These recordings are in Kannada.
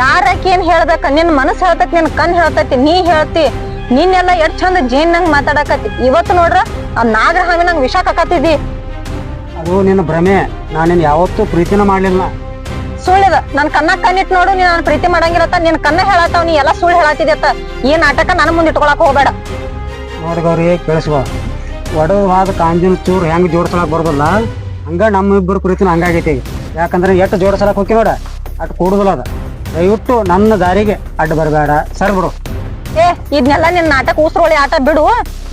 ಯಾರಕ್ಕೆ ಏನ್ ಹೇಳ್ಬೇಕ? ನಿನ್ ಮನಸ್ಸು ಹೇಳ್ತೈತಿ ನಿನ್ ಕಣ್ ಹೇಳ್ತತಿ ನೀ ಹೇಳ್ತಿ. ನಿನ್ನೆಲ್ಲ ಎಷ್ಟ್ ಚಂದ ಜೇನ್ ನಂಗ್ ಮಾತಾಡಕತ್ತಿ. ಇವತ್ತು ನೋಡ್ರ ಆ ನಾಗರ ಹಾವಿ ನಂಗ್ ವಿಷ ಕಾಕತ್ತಿದಿ ಅದು ನಿನ್ನ ಭ್ರಮೆ. ನಾನು ಯಾವತ್ತೂ ಪ್ರೀತಿನ ಮಾಡಲಿಲ್ಲ. ಸುಳ್ಳದ. ನನ್ ಕಣ್ಣ ಕಣ್ಣಿಟ್ ನೋಡು ನೀನ್ ನಾನು ಪ್ರೀತಿ ಮಾಡಂಗಿರತ್ತ ನಿನ್ ಕಣ್ಣ ಹೇಳತ್ತಾವ್ ನೀ ಎಲ್ಲ ಸುಳ್ಳು ಹೇಳತ್ತಿದತ್ತ ಈ ನಾಟಕ ನನ್ನ ಮುಂದೆ ಇಟ್ಕೊಳಕ್ ಹೋಗ್ಬೇಡ. ನೋಡ್ಗವ್ರಿ ಗೌರಿ ಕೇಳಿಸ್ಕೋ. ಒಡವಾದ ಕಾಂಜಿನ ಚೂರು ಹೆಂಗ್ ಜೋಡ್ಸಲಕ್ ಬರೋದಿಲ್ಲ. ಹಂಗ ನಮ್ಮ ಇಬ್ಬರು ಪ್ರೀತಿನ ಹಂಗಾಗೈತಿ. ಈಗ ಯಾಕಂದ್ರೆ ಎಷ್ಟು ಜೋಡ್ಸಲಕ್ ಹೋಗಿ ನೋಡ ಅಟ್ ಕೂಡುದಿಲ್ಲ ಅದ. ದಯವಿಟ್ಟು ನನ್ನ ದಾರಿಗೆ ಅಡ್ಡ ಬರಬೇಡ. ಸರ್ ಬಿಡು. ಏ ಇದನ್ನೆಲ್ಲ ನಿನ್ನ ನಾಟಕ ಉಸ್ರೋಳಿ ಆಟ ಬಿಡು.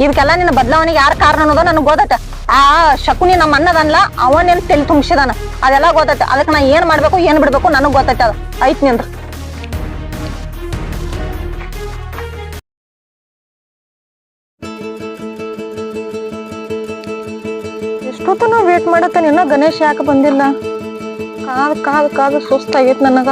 ಇದಕ್ಕೆಲ್ಲ ನಿನ್ನ ಬದಲಾವಣೆಗೆ ಯಾರ ಕಾರಣ ಅನ್ನೋದು ನನಗೆ ಗೊತ್ತೈತೆ. ಆ ಶಕುನಿ ನಮ್ಮ ಅಣ್ಣದನ್ಲ ಅವನೇನು ತೆಲಿ ತುಂಬಿಸಿದಾನ. ಅದೆಲ್ಲ ಗೊತ್ತೈತೆ. ಅದಕ್ಕೆ ನಾ ಏನು ಮಾಡಬೇಕು, ಏನು ಬಿಡಬೇಕು ನನಗೆ ಗೊತ್ತೈತೆ ಅದು. ಐತ್ ನಿಂದ್ರ ಎಷ್ಟೊತ್ತನ ವೇಟ್ ಮಾಡತ್ತೆ. ಇನ್ನ ಗಣೇಶ್ ಯಾಕೆ ಬಂದಿಲ್ಲ? ಕಾದು ಕಾದು ಕಾದು ಸುಸ್ತಾಗೈತೆ ನನಗ.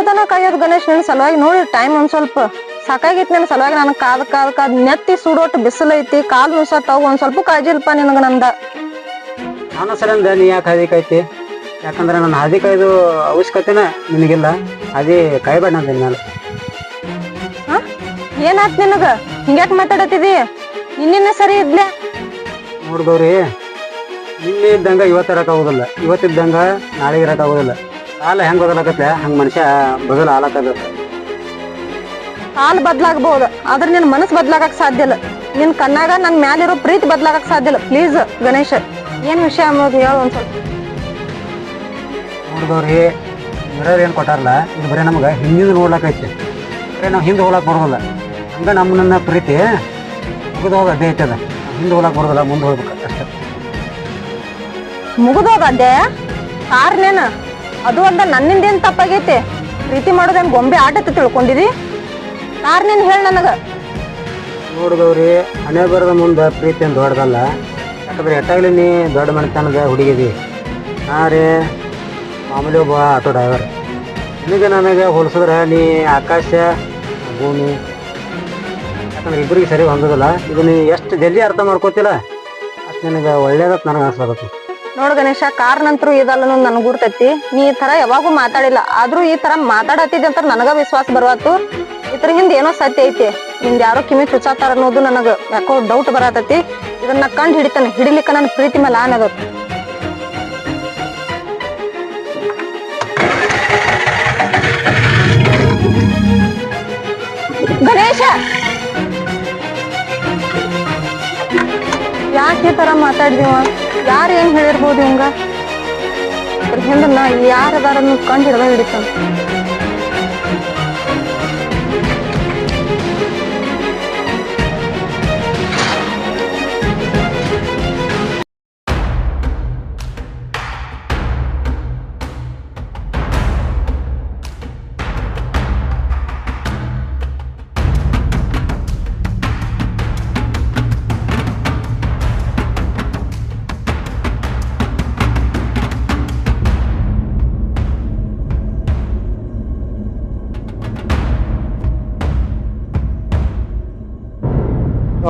ಎಷ್ಟೊತ್ತನ ಕಾಯೋದು ಗಣೇಶ್ ನನ್ ಸಲುವಾಗಿ ನೋಡಿ ಟೈಮ್ ಒಂದ್ ಸ್ವಲ್ಪ ಸಾಕಾಗಿತ್ತು ನನ್ನ ಸಲುವಾಗಿ ನನ್ ಕಾದ್ ಕಾದ್ ಕಾದ್ ನೆತ್ತಿ ಸುಡೋಟ್ ಬಿಸಿಲು ಐತಿ ಕಾಲ್ ತಗೋ ಒಂದ್ ಸ್ವಲ್ಪ ಕಾಳಜಿ ಇಲ್ಪ ನಿನಗ ನಂದ. ನಾನು ಸರಿಂದ ನೀ ಯಾಕೆ ಹಾದಿ ಕಾಯ್ತಿ? ಯಾಕಂದ್ರೆ ನನ್ನ ಹಾದಿ ಕಾಯ್ದು ಅವಶ್ಯಕತೆನ ನಿನಗಿಲ್ಲ. ಹಾದಿ ಕಾಯ್ಬೇಡ ನಾನು. ಮೇಲೆ ಏನಾಯ್ತು ಏನಾತ್ ನಿನಗ? ಹಿಂಗ್ಯಾಕ್ ಮಾತಾಡತ್ತಿದಿ? ನಿನ್ನೆ ಸರಿ ಇದ್ಲೆ? ನೋಡ್ ಗೌರಿ ನಿನ್ನೆ ಇದ್ದಂಗ ಇವತ್ತು ಇರಕ್ಕಾಗೋದಿಲ್ಲ ಇವತ್ತಿದ್ದಂಗ ನಾಳೆ ಇರಕ್ಕಾಗೋದಿಲ್ಲ ಕಾಲ ಹೆಂಗ್ ಬದಲಾಗತ್ತೆ? ಹಂಗ ಮನುಷ್ಯ ಬದಲು ಆಲಕ್ಕಬೇಕು ಹಾಲು ಬದ್ಲಾಗಬಹುದು ಆದ್ರೆ ನಿನ್ ಮನಸ್ಸು ಬದ್ಲಾಗಕ್ ಸಾಧ್ಯ ಇಲ್ಲ. ನಿನ್ ಕಣ್ಣಾಗ ನನ್ ಮ್ಯಾಲಿರೋ ಪ್ರೀತಿ ಬದ್ಲಾಗಕ್ ಸಾಧ್ಯ ಇಲ್ಲ. ಪ್ಲೀಸ್ ಗಣೇಶ್ ಏನ್ ವಿಷಯ ಅನ್ನೋದು ಹೇಳು ಒಂದ್ ಸ್ವಲ್ಪ ನೋಡಿದವ್ರಿ ಮಿರರ್ ಏನ್ ಕೊಟ್ಟಾರಲ್ಲ ಇದು ಬರೀ ನಮ್ಗೆ ಹಿಂದಿನ ಐತೆ. ಬರೀ ನಾವು ಹಿಂದೆ ಹೋಗ್ಲಕ್ ಬರೋದಿಲ್ಲ. ಹಂಗ ನಮ್ಮನ್ನ ಪ್ರೀತಿ ಮುಗಿದೋದ ಅದೇ ಅದೇ. ಐತದ ಹಿಂದೆ ಹೋಗ್ಲಕ್ ಬರೋದಲ್ಲ ಮುಂದೆ ಹೋಗ್ಬೇಕು ಅಷ್ಟೇ. ಮುಗಿದೋಗದ್ದೆ ಕಾರ್ನೇನ ಅದು ಅಂದ ನನ್ನಿಂದೇನ್ ತಪ್ಪಾಗೈತಿ? ಪ್ರೀತಿ ಮಾಡೋದೇನ್ ಗೊಂಬೆ ಆಟ ತಿಳ್ಕೊಂಡಿರಿ ತಿಳ್ಕೊಂಡಿದಿ? ಕಾರ್ನೇನ್ ಹೇಳ ನನಗ? ನೋಡಿದವ್ರಿ ಹಣೆ ಬರದ ಮುಂದೆ ಪ್ರೀತಿ ಏನು ದೊಡ್ಡದಲ್ಲ. ಯಾಕಂದ್ರೆ ಎಟ್ಟಾಗ್ಲಿ ನೀ ದೊಡ್ಡ ಮನೆತನದ ಹುಡುಗಿದಿ. ಹಾಂ ರೀ ಮಾಮೂಲಿ ಒಬ್ಬ ಆಟೋ ಡ್ರೈವರ್. ನಿನಗೆ ನನಗೆ ಹೋಲಿಸಿದ್ರೆ ನೀ ಆಕಾಶ, ಭೂಮಿ, ಯಾಕಂದ್ರೆ ಇಬ್ಬರಿಗೆ ಸರಿ ಹೊಂದೋದಿಲ್ಲ. ಇದು ನೀ ಎಷ್ಟು ಜಲ್ದಿ ಅರ್ಥ ಮಾಡ್ಕೋತಿಲ್ಲ. ಅಷ್ಟು ನಿನಗೆ ಒಳ್ಳೇದತ್ ನನಗೆ ಅನ್ಸ್ಲಕತ್ತು ನೋಡ್ ಗಣೇಶ, ಕಾರ್ ನಂತರೂ ಇದಲ್ಲ ನನಗ್ ಗುರ್ತೈತಿ. ನೀ ಈ ತರ ಯಾವಾಗೂ ಮಾತಾಡಿಲ್ಲ. ಆದ್ರೂ ಈ ತರ ಮಾತಾಡತ್ತಿದ್ದೆ ಅಂತ ನನಗ ವಿಶ್ವಾಸ ಬರುವತ್ತು ಇದ್ರ ಹಿಂದೆ ಏನೋ ಸತ್ಯ ಐತಿ. ನಿಂದ ಯಾರೋ ಕಿಮಿ ಚುಚ್ಚಾತಾರ ಅನ್ನೋದು ನನಗ ಯಾಕೋ ಡೌಟ್ ಬರತೈತಿ. ಇದನ್ನ ಕಂಡು ಹಿಡಿತಾನೆ. ಹಿಡಿಲಿಕ್ಕ ನನ್ನ ಪ್ರೀತಿ ಮೇಲೆ ಆನದ ಗಣೇಶ! ಯಾಕೆ ತರ ಮಾತಾಡಿದೀವ ಯಾರು ಏನ್ ಹೇಳಿರ್ಬೋದು ಇವಂಗ ಅದ್ರ ಹಿಂದ ನಾ ಯಾರದಾರ ಕಂಡು ಹಿಡ್ದ ಹಿಡಿತಾನ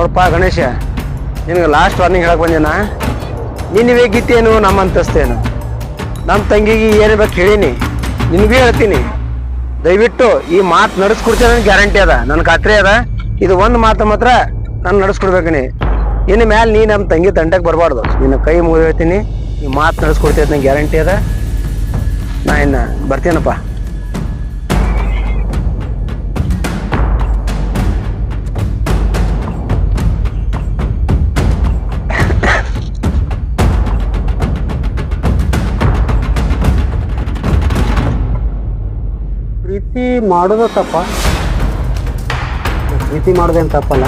ನೋಡಪ್ಪ ಗಣೇಶ, ನಿನಗೆ ಲಾಸ್ಟ್ ವಾರ್ನಿಂಗ್ ಹೇಳಕ್ ಬಂದೇನಾ ನೀನು ಗೀತೇನು ನಮ್ಮ ಅಂತಸ್ತೇನು ನಮ್ಮ ತಂಗಿಗೆ ಏನು ಬೇಕು ಹೇಳೀನಿ. ನಿನಗೂ ಹೇಳ್ತೀನಿ. ದಯವಿಟ್ಟು ಈ ಮಾತು ನಡೆಸ್ಕೊಡ್ತೀನಿ ನನಗೆ ಗ್ಯಾರಂಟಿ ಅದ. ನನ್ನ ಖಾತ್ರಿ ಅದ. ಇದು ಒಂದು ಮಾತು ಮಾತ್ರ ನಾನು ನಡೆಸ್ಕೊಡ್ಬೇಕು ನೀ. ಇನ್ನು ಮೇಲೆ ನೀ ನಮ್ಮ ತಂಗಿ ತಂಡಕ್ಕೆ ಬರಬಾರ್ದು. ನಿನ್ನ ಕೈ ಮುಗಿದು ಹೇಳ್ತೀನಿ. ಈ ಮಾತು ನಡೆಸ್ಕೊಡ್ತೀನಿ ನನಗೆ ಗ್ಯಾರಂಟಿ ಅದ. ನಾ ಇನ್ನು ಬರ್ತೀನಪ್ಪ. ಮಾಡೋದು ತಪ್ಪ. ಪ್ರೀತಿ ಮಾಡೋದೇನು ತಪ್ಪಲ್ಲ.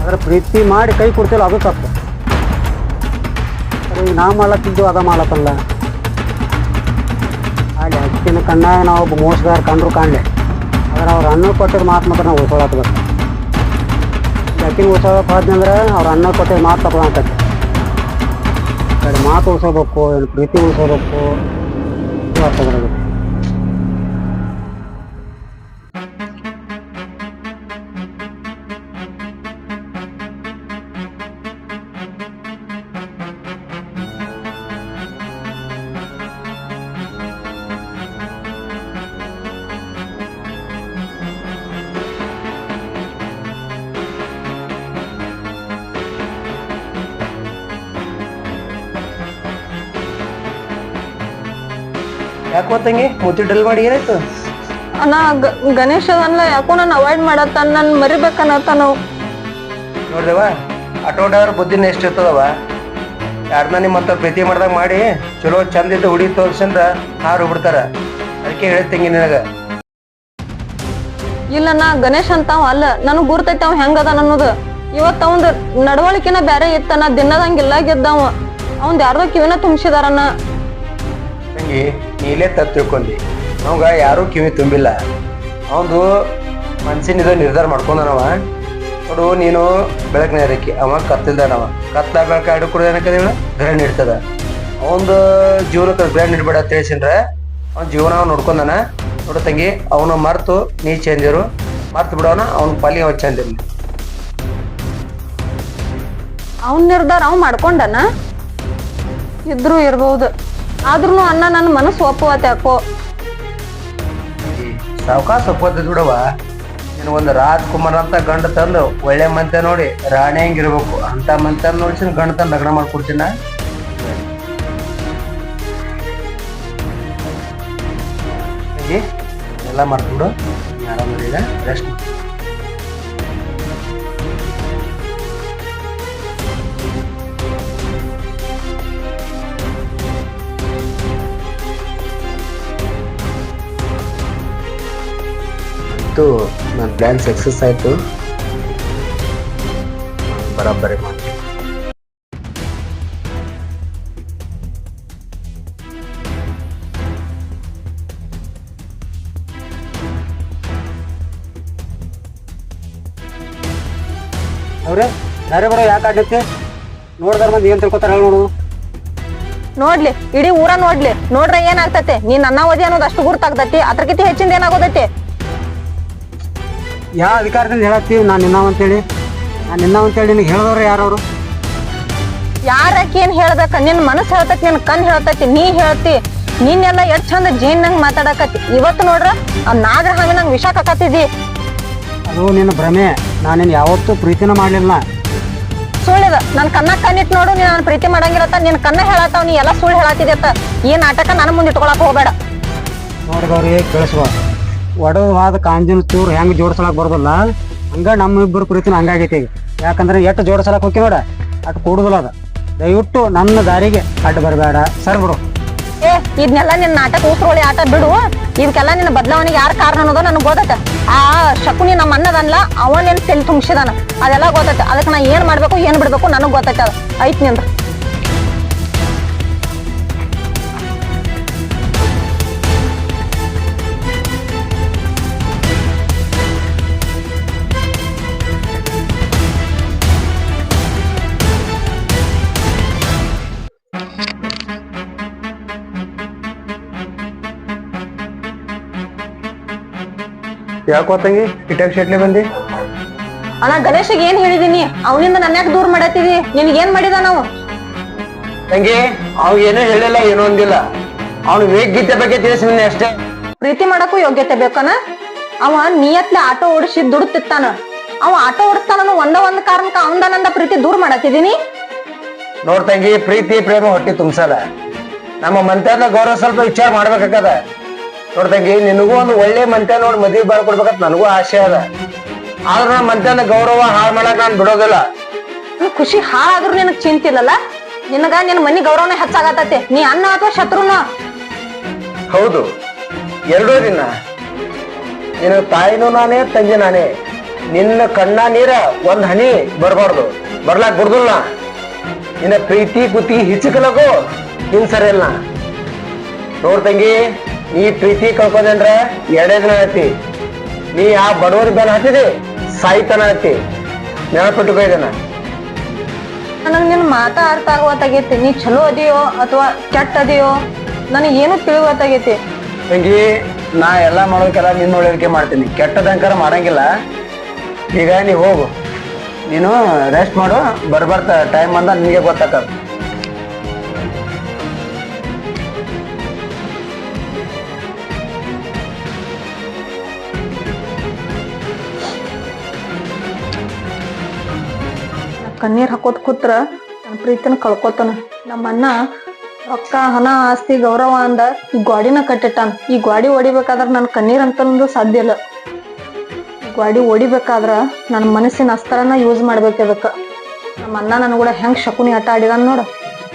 ಆದರೆ ಪ್ರೀತಿ ಮಾಡಿ ಕೈ ಕೊಡ್ತಿಲ್ಲ, ಅದು ತಪ್ಪು. ಸರಿ, ನಾ ಮಾಡ್ಲತ್ತಿದ್ದು ಅದ ಮಾಡತ್ತಲ್ಲ ಅಕ್ಕಿನ ಕಣ್ಣಾಗ ನಾವು ಒಬ್ಬ ಮೋಸಗಾರ ಕಂಡ್ರು ಕಾಣಲೆ. ಆದ್ರೆ ಅವ್ರ ಅನ್ನ ಕೊಟ್ಟಿದ ಮಾತು ಮಾತ್ರ ನಾವು ಉಳ್ಕೊಳತ್ಬೇಕು ಅಕ್ಕಿನ ಹೋದ್ನಂದ್ರೆ ಅವ್ರ ಅನ್ನ ಕೊಟ್ಟಿದ್ದ ಮಾತು ತಗೊಳಕತ್ತೆ ಕಡೆ ಮಾತು ಉಳ್ಸೋಬೇಕು, ಏನು ಪ್ರೀತಿ ಉಳ್ಸೋಬೇಕು. ಇದು ಯಾಕೋ ತಂಗಿ ಮೂತಿ ಡಲ್ ಮಾಡಿ ಏನಾಯ್ತು? ಅಣ್ಣ ಗಣೇಶ ಅದನ್ನ ಯಾಕೋ ನಾನು ಅವಾಯ್ಡ್ ಮಾಡತ್ತಾನ ನಾನು ಮರಿಬೇಕನ್ನತ್ತ ನಾವು. ನೋಡ್ದೇವ ಆಟೋ ಡ್ರೈವರ್ ಬುದ್ಧಿನ ಎಷ್ಟು ಇರ್ತದವ ಯಾರನ್ನ ನಿಮ್ಮ ಹತ್ರ ಪ್ರೀತಿ ಮಾಡ್ದಾಗ ಮಾಡಿ ಚಲೋ ಚಂದ ಇದ್ದು ಹುಡಿ ತೋರ್ಸಂದ್ರ ಹಾರು ಬಿಡ್ತಾರ ಅದಕ್ಕೆ ಹೇಳಿ ತಂಗಿ ನಿನಗ. ಇಲ್ಲ ನಾ ಗಣೇಶ್ ಅಂತಾವ ಅಲ್ಲ ನನಗ್ ಗುರ್ತೈತಿ ಅವ್ ಹೆಂಗದ ಅನ್ನೋದು. ಇವತ್ ಅವಂದ್ ನಡವಳಿಕೆನ ಬ್ಯಾರೆ ಇತ್ತ ನಾ ದಿನದಂಗಿಲ್ಲ ಗೆದ್ದವ ಅವಂದ್ ಯಾರ್ದೋ ಕಿವಿನ ತುಂಬಿಸಿದಾರನ್ನ ತಂಗಿ, ನೀಲೇ ತಪ್ಪು ತಿಳ್ಕೊಂಡಿ. ಅವಂಗ ಯಾರೂ ಕಿವಿ ತುಂಬಿಲ್ಲ. ಅವಂದು ಮನ್ಸಿನಿದ ನಿರ್ಧಾರ ಮಾಡ್ಕೊಂಡನವ. ನೋಡು, ನೀನು ಬೆಳಕಿನ ಅದಕ್ಕೆ ಅವ ಕತ್ತಿಲ್ದಾನವ. ಕತ್ಲ ಬೆಳಕ ಆಡು ಕೂಡ ಏನಕ್ಕದ ಹೇಳು ಗ್ರಹಣ ಇರ್ತದ ಅವಂದು ಜೀವನಕ್ಕೆ ಗ್ರಹಣ ಇಡ್ಬೇಡ ಅಂತ ಅವ್ನ ಜೀವನ ಅವ್ನು ನೋಡ್ಕೊಂಡನ. ನೋಡು ತಂಗಿ, ಅವನು ಮರ್ತು, ನೀ ಚೆಂದಿರು. ಮರ್ತು ಬಿಡೋನ, ಅವ್ನ ಪಾಲಿ ಅವ ಚಂದಿರ್ಲಿ. ಅವ್ನ ಅವನ್ ನಿರ್ಧಾರ ಅವ್ ಮಾಡ್ಕೊಂಡನ? ಇದ್ರು ಇರ್ಬಹುದು ಆದ್ರೂ ಅಣ್ಣ ನನ್ನ ಮನಸ್ಸು ಒಪ್ಪುವತ್ತೆ ಅಕ್ಕೋ ಸಾವಕಾಶ ಒಪ್ಪತ್ತೆ ಬಿಡವ ನೀನು ಒಂದು ರಾಜ್ಕುಮಾರ್ ಅಂತ ಗಂಡ ತಂದು ಒಳ್ಳೆ ಮಂತೆ ನೋಡಿ ರಾಣಿ ಹಂಗಿರ್ಬೇಕು, ಅಂತ ಮಂತೆ ನೋಡ್ಸಿನ ಗಂಡ ತಂದು ಲಗ್ನ ಮಾಡ್ಕೊಡ್ತೀನ? ಎಲ್ಲ ಮಾಡ್ಕೊಂಡು ಆರಾಮ ರೆಸ್ಟ್ ಇತ್ತು ನನ್ನ ಪ್ಲ್ಯಾನ್ ಸಕ್ಸಸ್ ಆಯಿತು. ಬರಾಬರಿ ಮಾಡಿ ಅವ್ರೆ ಬೇರೆ ಬರೋ ಯಾಕೆ ಆಡೈತಿ ನೋಡ್ದಾರ ಮಂದಿ ಏನು ತಿಳ್ಕೊತಾರ ಹೇಳಿ ನೋಡು. ನೋಡ್ಲಿ ಇಡೀ ಊರ ನೋಡ್ಲಿ. ನೋಡ್ರೆ ಏನಾಗ್ತತೆ? ನೀನ್ ಅನ್ನ ಓದಿ ಅನ್ನೋದು ಅಷ್ಟು ಗುರ್ತಾಗ್ತತಿ. ಅದ್ರಕಿತಿ ಹೆಚ್ಚಿಂದ ಏನಾಗೋದೈತಿ? ಯಾವ ಅಧಿಕಾರದಿಂದ ಹೇಳತ್ತೀವಿ? ನಾನು ನಿನ್ನವ ಅಂತೇಳಿ. ನಾನು ನಿನ್ನವ ಅಂತೇಳಿ ನಿನಗೆ ಹೇಳಿದವ್ರು ಯಾರವರು? ಯಾರಕ್ಕೆ ಏನ್ ಹೇಳ್ಬೇಕ? ನಿನ್ ಮನಸ್ಸು ಹೇಳ್ತತಿ ನಿನ್ ಕಣ್ ಹೇಳ್ತತಿ ನೀ ಹೇಳ್ತಿ. ನೀನೆಲ್ಲ ಎಷ್ಟ್ ಚಂದ ಜೀನ್ ನಂಗೆ ಮಾತಾಡಕತ್ತಿ. ಇವತ್ತು ನೋಡ್ರ ಆ ನಾಗರ ಹಾಗೆ ನಂಗೆ ವಿಷ ಕಕ್ಕತ್ತಿದಿ ಅದು ನಿನ್ನ ಭ್ರಮೆ. ನಾನು ನಿನ್ನ ಯಾವತ್ತೂ ಪ್ರೀತಿನ ಮಾಡಲಿಲ್ಲ. ಸುಳ್ಳಿದ. ನನ್ನ ಕಣ್ಣ ಕಣ್ಣಿಟ್ ನೋಡು ನೀನ್ ನಾನು ಪ್ರೀತಿ ಮಾಡಂಗಿರತ್ತ ನಿನ್ ಕಣ್ಣ ಹೇಳತ್ತಾವ ನೀ ಎಲ್ಲ ಸುಳ್ಳು ಹೇಳತ್ತಿದತ್ತ ಈ ನಾಟಕ ನನ್ನ ಮುಂದೆ ಇಟ್ಕೊಳಕ್ ಹೋಗ್ಬೇಡ. ನೋಡಿದವ್ರಿ ಕೇಳಿಸುವ ಒಡವಾದ ಕಾಂಜಿನ ಚೂರು ಹೆಂಗ್ ಜೋಡಿಸಲಕ್ ಬರೋದಿಲ್ಲ. ಹಂಗ ನಮ್ಮ ಇಬ್ಬರು ಪ್ರೀತಿನ ಹಂಗಾಗೈತಿ ಯಾಕಂದ್ರೆ ಎಷ್ಟು ಜೋಡಿಸಲಕ್ ಹೋಗಿ ನೋಡ ಅಟ್ ಕೂಡುದಿಲ್ಲ ಅದ. ದಯವಿಟ್ಟು ನನ್ನ ದಾರಿಗೆ ಅಡ್ಡ ಬರಬೇಡ. ಸರ್ ಬಿಡು. ಏ ಇದನ್ನೆಲ್ಲ ನಿನ್ನ ನಾಟಕ ಕೂತ್ರೋಳಿ ಆಟ ಬಿಡು. ಇದಕ್ಕೆಲ್ಲ ನಿನ್ನ ಬದಲಾವಣೆಗೆ ಯಾರ ಕಾರಣ ಅನ್ನೋದು ನನಗೆ ಗೊತ್ತೈತೆ. ಆ ಶಕುನಿ ನಮ್ಮ ಅನ್ನದನ್ಲ ಅವನೇನು ತೆಲ್ ತುಂಬಿಸಿದಾನ. ಅದೆಲ್ಲ ಗೊತ್ತೈತೆ. ಅದಕ್ಕೆ ನಾ ಏನು ಮಾಡಬೇಕು, ಏನು ಬಿಡಬೇಕು ನನಗೆ ಗೊತ್ತೈತೆ ಅದು. ಐತ್ನಿಂದ ಯಾಕೋ ತಂಗಿ ಇಟ್ಟಾಗ ಶೆಟ್ಲೆ ಬಂದಿ? ಅಣ್ಣ ಗಣೇಶಗೆ ಏನ್ ಹೇಳಿದೀನಿ? ಅವನಿಂದ ನನ್ನ ಯಾಕೆ ದೂರ ಮಾಡತ್ತಿದಿ ನಿನ್ಗೆ ಏನ್ ಮಾಡಿದ ನಾವು? ತಂಗಿ ಅವ್ ಏನೂ ಹೇಳಿಲ್ಲ ಏನೂ ಅಂದಿಲ್ಲ. ಅವನು ವೇಗಿದ್ದ ಬಗ್ಗೆ ತಿಳಿಸಿದ್ನಿ ಅಷ್ಟೇ. ಪ್ರೀತಿ ಮಾಡಕ್ಕೂ ಯೋಗ್ಯತೆ ಬೇಕನ ಅವ ನಿಯತ್ಲೆ ಆಟೋ ಓಡಿಸಿ ದುಡುತ್ತಿತ್ತಾನ ಅವ ಆಟೋ ಓಡಿಸ್ತಾನ ಒಂದ ಒಂದ್ ಕಾರಣಕ್ಕ ಅವಂದ ನಂದ ಪ್ರೀತಿ ದೂರ ಮಾಡತ್ತಿದೀನಿ? ನೋಡ್ತಂಗಿ ಪ್ರೀತಿ ಪ್ರೇಮ ಹೊಟ್ಟಿ ತುಂಬಸಲ್ಲ. ನಮ್ಮ ಮಂತ್ರದ ಗೌರವ ಸ್ವಲ್ಪ ವಿಚಾರ ಮಾಡ್ಬೇಕಾಗದ. ನೋಡ್ ತಂಗಿ ನಿನಗೂ ಒಂದು ಒಳ್ಳೆ ಮಂತ್ಯ ನೋಡಿ ಮದ್ವಿ ಬರ್ಕೊಡ್ಬೇಕಂತ ನನಗೂ ಆಸೆ ಅದ. ಆದ್ರ ನಮ್ಮ ಮಂತ್ಯನ ಗೌರವ ಹಾಳು ಮಾಡಕ್ ನಾನು ಬಿಡೋದಿಲ್ಲ. ನನ್ ಖುಷಿ ಹಾಳಾದ್ರೂ ನಿನಗ್ ಚಿಂತಿಲ್ಲಲ್ಲ? ನಿನಗ ನಿನ್ ಮನಿ ಗೌರವನೇ ಹೆಚ್ಚಾಗತೈತಿ ನೀ ಅನ್ನ ಅಥವಾ ಶತ್ರುನ? ಹೌದು. ಎರಡೂ ದಿನ ನಿನ್ನ ತಾಯಿನೂ ನಾನೇ ತಂಗಿ ನಾನೇ. ನಿನ್ನ ಕಣ್ಣ ನೀರ ಒಂದ್ ಹನಿ ಬರಬಾರ್ದು. ಬರ್ಲಾಕ್ ಬಿಡ್ದಿಲ್ಲ. ನಿನ್ನ ಪ್ರೀತಿ ಕುತಿ ಹಿಚ್ಚಕಲಗೋ ನಿನ್ ಸರಿ ಇಲ್ಲ ನೀ ಪ್ರೀತಿ ಕಳ್ಕೋದಂದ್ರ ಎರಡೇ ದಿನ ಐತಿ ನೀ ಆ ಬಡವರ ಬೆಲೆ ಹಾಕಿದಿ ಸಾಯ್ತನ ಐತಿ ನೆನಪಿಟ್ಟುಕೋ ಇದನ್ನ. ನನಗೆ ನಿನ್ನ ಮಾತ ಅರ್ಥ ಆಗುವತ್ತಾಗೈತಿ. ನೀ ಚಲೋ ಅದಿಯೋ ಅಥವಾ ಕೆಟ್ಟ ಅದಿಯೋ ನನಗೆ ಏನು ತಿಳಿಯುವತ್ತಾಗೈತಿ ತಂಗಿ ನಾ ಎಲ್ಲಾ ಮಾಡೋದಕ್ಕೆಲ್ಲ ನಿನ್ನ ಒಳ್ಳೆದಕ್ಕೆ ಮಾಡ್ತೀನಿ. ಕೆಟ್ಟದಂಕಾರ ಮಾಡಂಗಿಲ್ಲ. ಈಗ ನೀ ಹೋಗು. ನೀನು ರೆಸ್ಟ್ ಮಾಡು. ಬರ್ಬರ್ತ ಟೈಮ್ ಬಂದ ನಿನಗೆ ಗೊತ್ತಾಕದ ಕಣ್ಣೀರ್ ಹಾಕೋತ್ ಕೂತ್ರ ನನ್ನ ಪ್ರೀತಿನ ಕಳ್ಕೊತಾನ. ನಮ್ಮ ಅಣ್ಣ ರೊಕ್ಕ, ಹಣ, ಆಸ್ತಿ, ಗೌರವ ಅಂದ ಈ ಗ್ವಾಡಿನ ಕಟ್ಟಿಟ್ಟಾನ. ಈ ಗ್ವಾಡಿ ಹೊಡಿಬೇಕಾದ್ರ ನನ್ನ ಕಣ್ಣೀರ್ ಅಂತಂದು ಸಾಧ್ಯ ಇಲ್ಲ. ಗ್ವಾಡಿ ಹೊಡಿಬೇಕಾದ್ರ ನನ್ನ ಮನಸ್ಸಿನ ಅಸ್ತರನ ಯೂಸ್ ಮಾಡ್ಬೇಕು ಅದಕ್ಕೆ ನಮ್ಮ ಅಣ್ಣ ನನ್ ಕೂಡ ಹೆಂಗ್ ಶಕುನಿ ಆಟ ಆಡಿದಾನ ನೋಡು.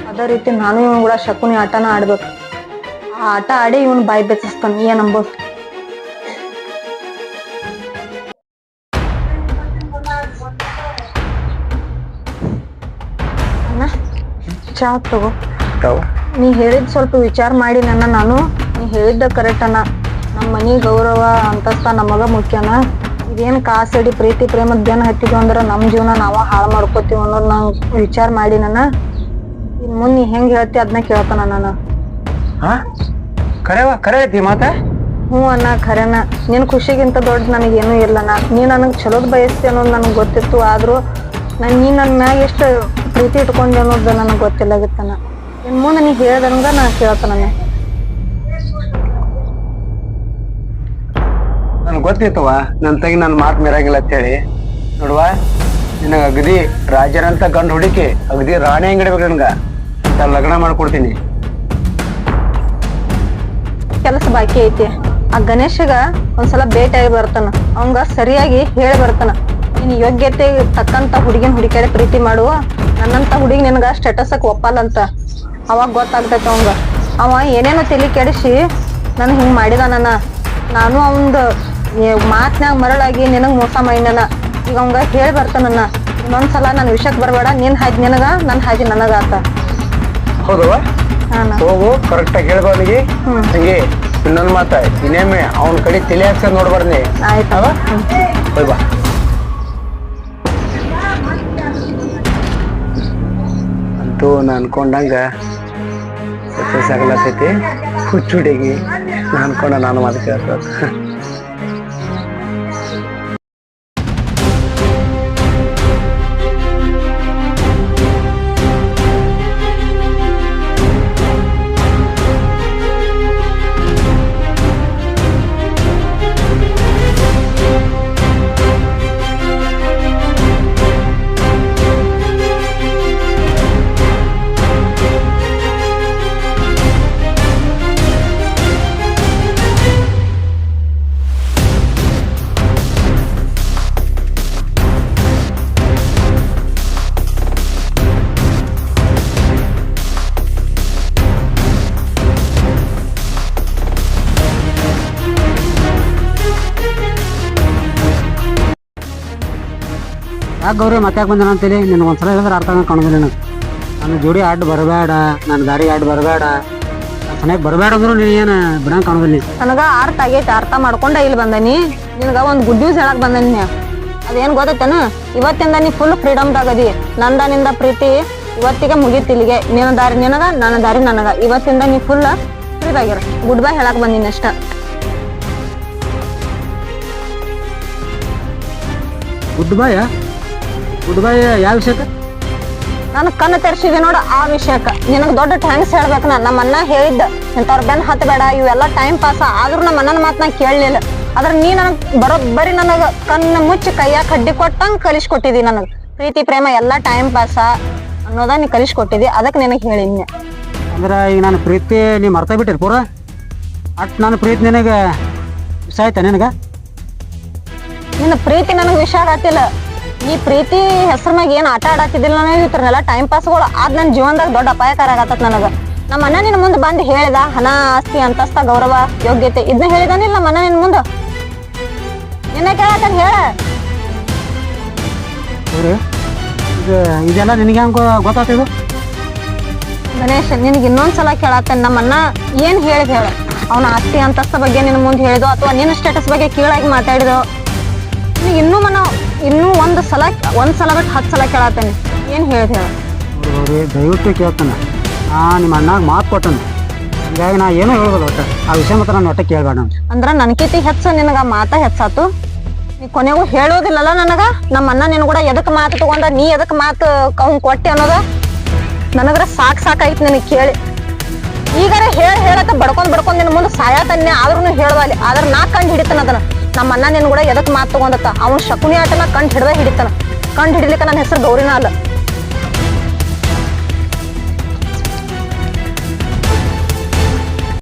ಅದೇ ರೀತಿ ನಾನು ಇವನ್ ಕೂಡ ಶಕುನಿ ಆಟನ ಆಡ್ಬೇಕು. ಆ ಆಟ ಆಡಿ ಇವನ್ ಬಾಯಿ ಬೆಚ್ಚಿಸ್ತಾನ, ಏನ್ ಅಂಬೋದು? ಚಾ ತಗೋ. ನೀ ಹೇಳಿದ ಸ್ವಲ್ಪ ವಿಚಾರ ಮಾಡಿ ನನ್ನ ನಾನು. ನೀ ಹೇಳಿದ್ದ ಕರೆಕ್ಟ್ ಅನ್ನ. ನಮ್ಮ ಮನೆ ಗೌರವ ಅಂತಸ್ತ ನಮಗ ಮುಖ್ಯನ. ಕಾಸು ಕಾಸಡಿ ಪ್ರೀತಿ ಪ್ರೇಮದ ಜನ ಹತ್ತಿದ್ವು ಅಂದ್ರೆ ನಮ್ಮ ಜೀವನ ನಾವ ಹಾಳು ಮಾಡ್ಕೋತೀವಿ ಅನ್ನೋದು ನಾನು ವಿಚಾರ ಮಾಡಿ ನನ್ನ. ಇನ್ ಮುಂದ್ ನೀ ಹೆಂಗ್ ಹೇಳ್ತಿ ಅದನ್ನ ಕೇಳ್ತಾನ ನಾನು. ಹಾ ಕರೆವಾ ಕರೆ ಐತಿ ಮಾತ? ಹ್ಞೂ ಅಣ್ಣ ಖರೇನ. ನಿನ್ ಖುಷಿಗಿಂತ ದೊಡ್ಡ ನನಗೇನು ಇಲ್ಲಣ್ಣ. ನೀ ನನಗೆ ಚಲೋದ್ ಬಯಸ್ತಿ ಅನ್ನೋದು ನನಗೆ ಗೊತ್ತಿತ್ತು. ಆದ್ರೂ ನನ್ ನೀ ನನ್ನ ಮ್ಯಾಗ ಎಷ್ಟು ಪ್ರೀತಿ ಇಟ್ಕೊಂಡೆ ಅನ್ನೋದು ಗೊತ್ತಿಲ್ಲ ಗೊತ್ತಿಲ್ಲಾಗಿತ್ತಣ್ಣ ಇನ್ ಮುಂದೆ ನೀ ಹೇಳ್ದಂಗ ನಾ ಕೇಳ್ತಾನೆ ನನ್ಗೆ ಗೊತ್ತಿತ್ತವ ನನ್ನ ತಂಗಿ ನನ್ನ ಮಾತು ಮೀರಾಗಿಲ್ಲ ಅಂತ ಹೇಳಿ ನೋಡುವ ನಿನಗೆ ಅಗದಿ ರಾಜರಂತ ಗಂಡು ಹುಡುಕಿ ಅಗದಿ ರಾಣಿ ಹಂಗಿಡ್ಬೇಕು ನನ್ಗ. ಅಂತ ಲಗ್ನ ಮಾಡ್ಕೊಡ್ತೀನಿ. ಕೆಲಸ ಬಾಕಿ ಐತಿ. ಆ ಗಣೇಶಗ ಒಂದ್ಸಲ ಭೇಟಿಯಾಗಿ ಬರ್ತಾನ. ಅವಂಗ ಸರಿಯಾಗಿ ಹೇಳಿ ಬರ್ತಾನ. ನೀನ್ ಯೋಗ್ಯತೆ ತಕ್ಕಂತ ಹುಡುಗಿನ ಹುಡುಕ್ಯಾಡೆ ಪ್ರೀತಿ ಮಾಡುವ ನನ್ನಂತ ಹುಡುಗಿ ನಿನಗ ಸ್ಟೇಟಸಕ್ ಒಪ್ಪಲ್ಲಂತ. ಅವಾಗ ಗೊತ್ತಾಗ್ತೈತ ಅವಂಗ. ಅವ ಏನೇನೋ ತಲಿ ಕೆಡಿಸಿ ನನ್ ಹಿಂಗ್ ನನ್ನ ನಾನು. ಅವಂದ್ ಮಾತ್ನ್ಯಾಗ ಮರಳಾಗಿ ನಿನಗೆ ಮೋಸ ಮಾಡಿನ ಈಗ ಅವಂಗ ಹೇಳಿ ಬರ್ತಾನನ್ನ ಇನ್ನೊಂದ್ಸಲ ನನ್ನ ವಿಷಯಕ್ಕೆ ಬರಬೇಡ ನಿನ್ ಹಾಜಿ ನಿನಗ ನನ್ ಹಾಜಿ ನನಗ ಆತ ಹೌದವ ಹೋಗು ಹೇಳ್ಬವನಿಗೆ ಹ್ಮ್. ತಂಗಿ ಇನ್ನೊಂದು ಮಾತ ಇನ್ನೇಮೆ ಅವನ ಕಡೆ ತಲೆ ನೋಡ್ಬಾರ್ದು ನೋಡ್ಬಾರ್ನಿ ಆಯ್ತವ ಹೋಯ್ ಬಾ. ಅಂತೂ ನಾ ಅನ್ಕೊಂಡಂಗೆ ಸಕ್ಸಸ್ ಆಗ್ಲತ್ತೈತಿ. ಹುಚ್ಚು ಹುಡುಗಿ ನಾ ಅನ್ಕೊಂಡ ನಾನು ಮಾತು ಯಾಕೆ ಗೌರಿ ಮತ್ತೆ ಯಾಕೆ ಬಂದ ಅಂತೇಳಿ? ನಿನಗೆ ಒಂದ್ಸಲ ಹೇಳಿದ್ರೆ ಅರ್ಥ ಕಾಣೋದಿಲ್ಲ ನನಗೆ. ನನ್ನ ಜೋಡಿ ಆಡ್ ಬರಬೇಡ ನನ್ನ ದಾರಿ ಆಡ್ ಬರಬೇಡ. ಮನೆಗೆ ಬರಬೇಡ ಅಂದ್ರು ನೀನು ಏನು ಬಿಡಂಗೆ ಕಾಣೋದಿಲ್ಲ. ನನಗ ಅರ್ಥ ಆಗೈತೆ ಅರ್ಥ ಮಾಡ್ಕೊಂಡ ಇಲ್ಲಿ ಬಂದನಿ. ನಿನಗ ಒಂದು ಗುಡ್ ನ್ಯೂಸ್ ಹೇಳಕ್ ಬಂದನಿ ಅದೇನು ಗೊತ್ತೈತೇನು? ಇವತ್ತಿಂದ ನೀ ಫುಲ್ ಫ್ರೀಡಮ್ದಾಗ ಅದಿ ನಂದ ನಿಂದ ಪ್ರೀತಿ ಇವತ್ತಿಗೆ ಮುಗೀತ್ ಇಲ್ಲಿಗೆ. ನಿನ್ನ ದಾರಿ ನಿನಗ ನನ್ನ ದಾರಿ ನನಗ. ಇವತ್ತಿಂದ ನೀ ಫುಲ್ ಫ್ರೀ ಫ್ರೀದಾಗಿರ ಗುಡ್ ಬೈ ಹೇಳಕ್ ಬಂದಿನಿ ಅಷ್ಟ. ಗುಡ್ ಬಾಯ್ ಗುಡ್ ಬಾಯ್ ಯಾವ ವಿಷಯಕ್ಕೆ? ನಾನು ಕಣ್ಣು ತೆರ್ಸಿದೆ ನೋಡ ಆ ವಿಷಯಕ್ಕ. ನಿನಗ್ ದೊಡ್ಡ ಥ್ಯಾಂಕ್ಸ್ ಹೇಳ್ಬೇಕು ನಾ ನಮ್ಮ ಅಣ್ಣ ಹೇಳಿದ್ದ ಇಂಥವ್ರ ಬೆನ್ ಹತ್ತಬೇಡ ಇವೆಲ್ಲ ಟೈಮ್ ಪಾಸ್ ಆದ್ರೂ ನಮ್ಮ ಅಣ್ಣನ ನಾ ಕೇಳಲಿಲ್ಲ. ಆದ್ರೆ ನೀ ನನಗ್ ಬರೋಬ್ಬರಿ ನನಗ ಕಣ್ಣು ಮುಚ್ಚಿ ಕೈಯಾಗ ಕಡ್ಡಿ ಕೊಟ್ಟಂಗ್ ಕಲಿಸ್ಕೊಟ್ಟಿದಿ ನನಗೆ. ಪ್ರೀತಿ ಪ್ರೇಮ ಎಲ್ಲ ಟೈಮ್ ಪಾಸ ಅನ್ನೋದ ನೀ ಕಲಿಸ್ಕೊಟ್ಟಿದಿ. ಅದಕ್ಕೆ ನಿನಗೆ ಹೇಳಿದ್ನೆ. ಅಂದ್ರೆ ಈಗ ನಾನು ಪ್ರೀತಿ ನೀ ಮರ್ತಾ ಬಿಟ್ಟಿರಿ ಪೂರ? ಅಟ್ ನನ್ನ ಪ್ರೀತಿ ನಿನಗೆ ಇಷ್ಟ ಆಯ್ತಾ ನಿನಗೆ? ನಿನ್ನ ಪ್ರೀತಿ ನನಗೆ ವಿಷಯ ಆಗತ್ತಿಲ್ಲ. ಈ ಪ್ರೀತಿ ಹೆಸರ ಮ್ಯಾಗ ಏನ್ ಆಟ ಆಡತ್ತಿದ್ದಿಲ್ಲ ನನಗೆ ಇತ್ರನೆಲ್ಲ ಟೈಮ್ ಪಾಸ್ಗಳು ಆದ್ ನನ್ನ ಜೀವನದಾಗ ದೊಡ್ಡ ಅಪಾಯಕಾರ ಆಗತ್ತ ನನಗ. ನಮ್ಮ ಅಣ್ಣ ನಿನ್ನ ಮುಂದೆ ಬಂದು ಹೇಳಿದ ಹಣ ಆಸ್ತಿ ಅಂತಸ್ತ ಗೌರವ ಯೋಗ್ಯತೆ ಇದನ್ನ ಹೇಳಿದಾನಿಲ್ಲ ನಮ್ಮ ಅಣ್ಣ ನಿನ್ ಮುಂದ? ನಿನ್ನ ಕೇಳಕ ಹೇಳ. ಇದೆಲ್ಲ ನಿನಗೆ ಹೆಂಗೆ ಗೊತ್ತಾಗ್ತಿದು ಗಣೇಶ್ ನಿನಗೆ ಇನ್ನೊಂದ್ಸಲ ಕೇಳತ್ತೇನೆ ನಮ್ಮ ಅಣ್ಣ ಏನ್ ಹೇಳಿದ ಹೇಳ. ಅವನ ಆಸ್ತಿ ಅಂತಸ್ತ ಬಗ್ಗೆ ನಿನ್ನ ಮುಂದೆ ಹೇಳಿದೋ ಅಥವಾ ನಿನ್ನ ಸ್ಟೇಟಸ್ ಬಗ್ಗೆ ಕೀಳಾಗಿ ಮಾತಾಡಿದೋ? ನಿನಗೆ ಇನ್ನೂ ಮನ ಇನ್ನೂ ಒಂದು ಸಲ ಒಂದು ಸಲ ಬಿಟ್ಟು ಹತ್ತು ಸಲ ಕೇಳತ್ತೇನೆ ಏನು ಹೇಳಿದ ಹೇಳಿ ದಯವಿಟ್ಟು ಕೇಳ್ತಾನೆ. ನಾ ನಿಮ್ಮ ಅಣ್ಣಾಗ ಮಾತು ಕೊಟ್ಟನು. ಹಿಂಗಾಗಿ ನಾ ಏನೂ ಹೇಳ್ಬೋದು ಒಟ್ಟು. ಆ ವಿಷಯ ಮಾತ್ರ ನಾನು ಒಟ್ಟೆ ಕೇಳಬೇಡ ಅಂದ್ರೆ ನನ್ಕಿತಿ ಹೆಚ್ಚು ನಿನಗ ಮಾತ ಹೆಚ್ಚಾತು. ನೀ ಕೊನೆಗೂ ಹೇಳೋದಿಲ್ಲಲ್ಲ ನನಗೆ? ನಮ್ಮ ಅಣ್ಣ ನಿನ್ನ ಕೂಡ ಎದಕ್ಕೆ ಮಾತು ತಗೊಂಡ ನೀ ಎದಕ್ಕೆ ಮಾತು ಅವ್ನ್ ಕೊಟ್ಟೆ ಅನ್ನೋದ? ನನಗ್ರ ಸಾಕ್ ಸಾಕಾಯ್ತು ನಿನಗೆ ಕೇಳಿ. ಈಗಾರ ಹೇಳ ಹೇಳತ್ತ ಬಡ್ಕೊಂಡ್ ಬಡ್ಕೊಂಡ್ ನಿನ್ನ ಮುಂದೆ ಸಾಯತನ್ನೇ ಆದ್ರೂ ಹೇಳವಲ್ಲಿ ಆದ್ರೆ ನಾ ಕಂಡು ಹಿಡಿತಾನ ಅದನ್ನ. ನಮ್ಮ ಅಣ್ಣ ನಿನ್ ಕೂಡ ಎದಕ್ ಮಾತು ತಗೊಂಡತ್ತ? ಅವನ್ ಶಕುನಿ ಆಟನ ಕಂಡು ಹಿಡ್ದ ಹಿಡಿತಾನ. ಕಂಡು ಹಿಡಿಲಿಕ್ಕ ನನ್ನ ಹೆಸರು ಗೌರಿನ ಅಲ್ಲ.